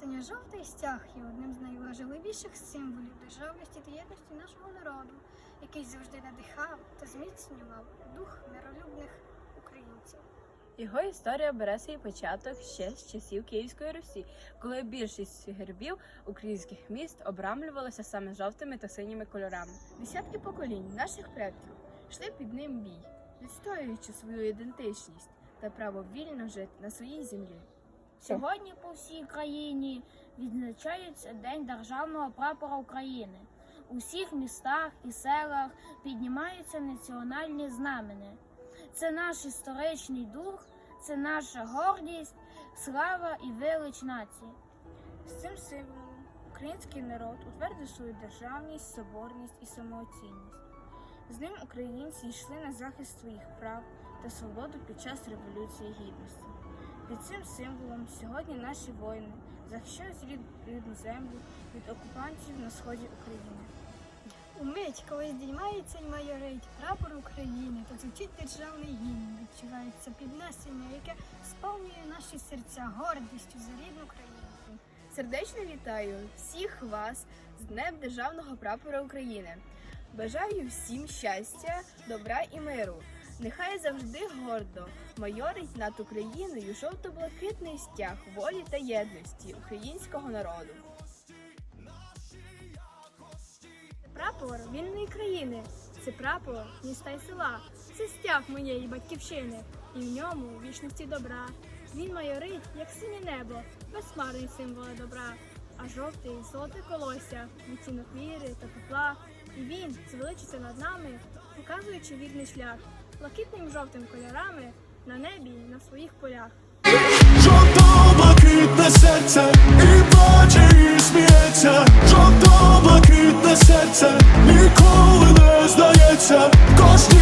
Синьо-жовтий стяг є одним з найважливіших символів державності та єдності нашого народу, який завжди надихав та зміцнював дух миролюбних українців. Його історія бере свій початок ще з часів Київської Русі, коли більшість гербів українських міст обрамлювалися саме жовтими та синіми кольорами. Десятки поколінь наших предків йшли під ним бій, відстоюючи свою ідентичність та право вільно жити на своїй землі. Сьогодні по всій країні відзначається День державного прапора України. У всіх містах і селах піднімаються національні знамени. Це наш історичний дух, це наша гордість, слава і велич нації. З цим символом український народ утвердив свою державність, соборність і самооцінність. З ним українці йшли на захист своїх прав та свободу під час Революції Гідності. Під цим символом сьогодні наші воїни захищають рід- рідну землю від окупантів на сході України. Умить, коли здіймається й майорить прапор України, то звучить державний гімн, відчувається піднесення, яке сповнює наші серця гордістю за рідну країну. Сердечно вітаю всіх вас з Днем Державного прапора України. Бажаю всім щастя, добра і миру. Нехай завжди гордо майорить над Україною жовто-блакитний стяг волі та єдності українського народу. Прапор вільної країни. Це прапор міста і села. Це стяг моєї батьківщини. І в ньому вічності добра. Він майорить, як синє небо, безсмарний символи добра. А жовтий золоте колося, відтінок віри та тепла. І він звеличиться над нами, показуючи вірний шлях, блакитним жовтим кольорами на небі на своїх полях. Жовто-блакитне серце і плаче, і сміється, жовто-блакитне серце ніколи не здається, події